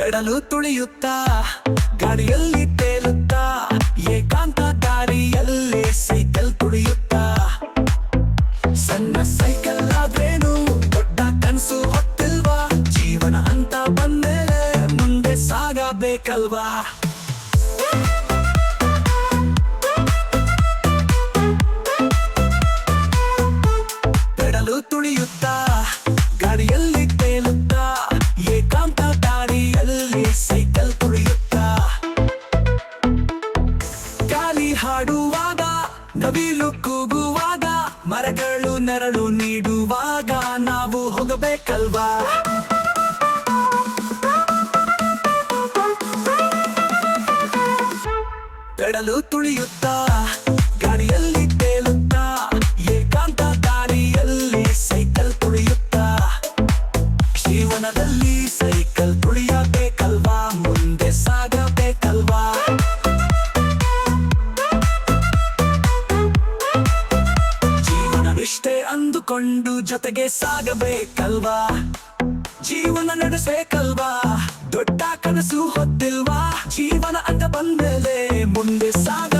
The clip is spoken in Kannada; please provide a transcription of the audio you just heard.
ಪೆಡಲು ತುಳಿಯುತ್ತಾ, ಗಾಡಿಯಲ್ಲಿ ತೇಲುತ್ತಾ, ಏಕಾಂತ ದಾರಿಯಲ್ಲಿ ಸೈಕಲ್ ತುಳಿಯುತ್ತಾ. ಸಣ್ಣ ಸೈಕಲ್ ಆದ್ರೇನು ದೊಡ್ಡ ಕನಸು ಹೊತ್ತಿಲ್ವಾ? ಜೀವನ ಅಂತ ಬಂದ್ಮೇಲೆ ಮುಂದೆ ಸಾಗಬೇಕಲ್ವಾ? ಕಡಲು ತುಳಿಯುತ್ತಾ, ಗಾಡಿಯಲ್ಲಿ ನವಿಲು ಕೂಗುವಾಗ ಮರಗಳು ನೆರಳು ನೀಡುವಾಗ ನಾವು ಹೋಗಬೇಕಲ್ವಾ? ಕಡಲು ತುಳಿಯುತ್ತಾ ಗಾಡಿಯಲ್ಲಿ ಅಂದುಕೊಂಡು ಜೊತೆಗೆ ಸಾಗಬೇಕಲ್ವಾ? ಜೀವನ ನಡೆಸಬೇಕಲ್ವಾ? ದೊಡ್ಡ ಕನಸು ಹೊತ್ತಿಲ್ವಾ? ಜೀವನ ಅಂತ ಬಂದಲೆ ಮುಂದೆ ಸಾಗ